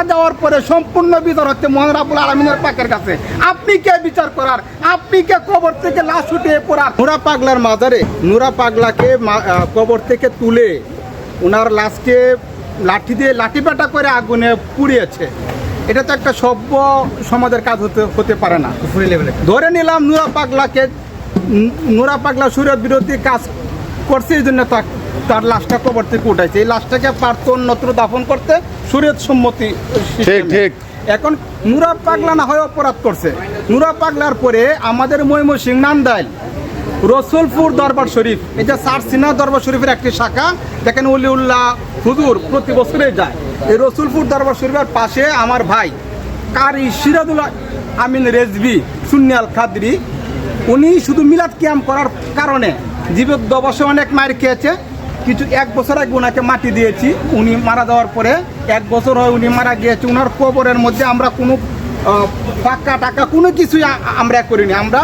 মারা যাওয়ার পরে সম্পূর্ণ বিচার হচ্ছে মহান রাবুল আলমিনের পাকের কাছে। আপনি কে বিচার করার? আপনি কে কবর থেকে লাশ উঠিয়ে পড়ার? নুরা পাগলার মাজারে নুরা পাগলাকে মা- কবর থেকে তুলে ওনার লাশকে লাঠি দিয়ে লাঠি পেটা করে আগুনে পুড়িয়েছে। এটা তো একটা সভ্য সমাজের কাজ হতে হতে পারে না। ধরে নিলাম নুরা পাগলাকে নুরা পাগলা সুরের বিরোধী কাজ করছে এই জন্য তার- লাশটা কবর থেকে উঠাইছে এই লাশটাকে পারত অন্যত্র দাফন করতে সুরের সম্মতি ঠিক, ঠিক। এখন নুরা পাগলা না হয় অপরাধ করছে। নুরা পাগলার পরে আমাদের ময়মনসিং নান্দাইল রসুলপুর দরবার শরীফ এটা সারসিনা দরবার শরীফের একটি শাখা দেখেন উল্লাহ হুজুর প্রতি বছরে যায়। এই রসুলপুর দরবার শরীফের পাশে আমার ভাই কারি সিরাজুল আমিন রেজবি সুনিয়াল খাদরি উনি শুধু মিলাদ ক্যাম্প করার কারণে জীবিত দবসে অনেক মায়ের খেয়েছে। কিছু এক বছর আগে ওনাকে মাটি দিয়েছি, উনি মারা যাওয়ার পরে এক বছর হয় উনি মারা গিয়েছে ওনার কবরের মধ্যে আমরা কোনো পাক্কা টাকা কোনো কিছুই আমরা করিনি। আমরা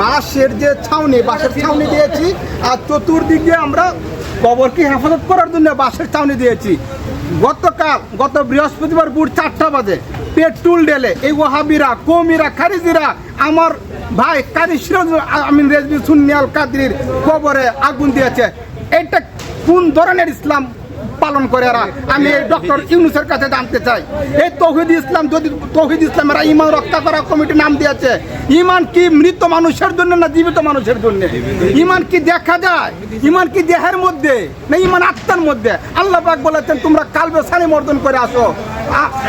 বাঁশের যে ছাউনি, বাঁশের ছাউনি দিয়েছি, আর চতুর্দিক দিয়ে আমরা কবরকে হেফাজত করার জন্য বাঁশের ছাউনি দিয়েছি। গতকাল, গত বৃহস্পতিবার ভোর চারটা বাজে, পেট্রোল ডেলে এই ওহাবিরা, কৌমিরা, খারিজিরা, আমার ভাই কারি সিরাজ আমিন রেজবি সুন্নিয়াল কাদরির কবরে আগুন দিয়েছে। এটা কোন ধরনের ইসলাম পালন করে এরা? আমি এই ডক্টর ইউনুসের কাছে জানতে চাই। এই তৌহিদ ইসলাম যদি তৌহিদ ইসলামেরা ইমান রক্ষা করা কমিটি নাম দিয়েছে, ইমান কি মৃত মানুষের জন্য না জীবিত মানুষের জন্য? ইমান কি দেখা যায়? ইমান কি দেহের মধ্যে? না ইমান আত্মার মধ্যে? আল্লাহ পাক বলেছেন তোমরা কালবে সানি মর্দন করে আসো।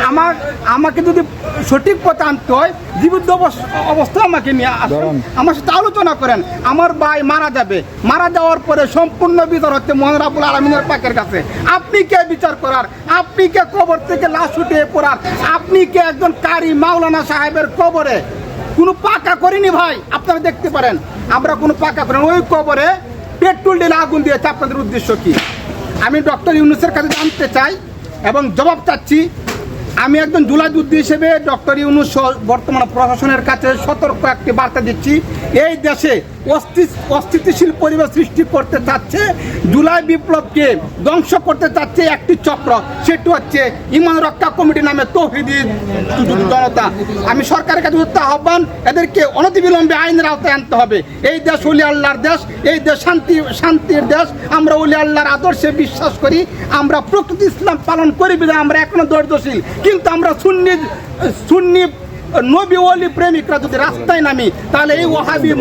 আমার আমাকে যদি সঠিক পথে আনতে হয় জীবিত অবস- অবস্থায় আমাকে নিয়ে আসুন। আমার সাথে আলোচনা করেন। আমার ভাই মারা যাবে। মারা যাওয়ার পরে সম্পূর্ণ বিচার হচ্ছে মহান রাবুল আলমিনের পাকের কাছে। আপনি কে বিচার করার? আপনি কে কবর থেকে লাশ উঠিয়ে পড়ার? আপনি কে একজন কারি মাওলানা সাহেবের কবরে? কোনো পাকা করিনি ভাই? আপনারা দেখতে পারেন, আমরা কোনো পাকা করেন ওই কবরে পেট্রোল ডেলে আগুন দিয়েছে, আপনাদের উদ্দেশ্য কি? আমি ডক্টর ইউনুসের কাছে জানতে চাই এবং জবাব চাচ্ছি আমি একজন জুলাজুদ্দি হিসেবে ডক্টর ইউনুস বর্তমান প্রশাসনের কাছে সতর্ক একটি বার্তা দিচ্ছি। এই দেশে অস্থি- অস্থিতিশীল পরিবেশ সৃষ্টি করতে চাচ্ছে, জুলাই বিপ্লবকে ধ্বংস করতে চাচ্ছে একটি চক্র। সেটি হচ্ছে ইমান রক্ষা কমিটি নামে তৌহিদি জনতা। আমি সরকারের কাছে উত্তর আহ্বান, এদেরকে অনতিবিলম্বে আইনের আওতায় আনতে হবে। এই দেশ উলি আল্লাহর দেশ, এই দেশ শান্তি শান্তির দেশ। আমরা উলি আল্লাহর আদর্শে বিশ্বাস করি, আমরা প্রকৃতি ইসলাম পালন করি বিধায় আমরা এখনও ধৈর্যশীল। কিন্তু আমরা সুন্নি সুন্নি নবী ওলি প্রেমিকরা যদি রাস্তায় নামি তাহলে এই ওহাবি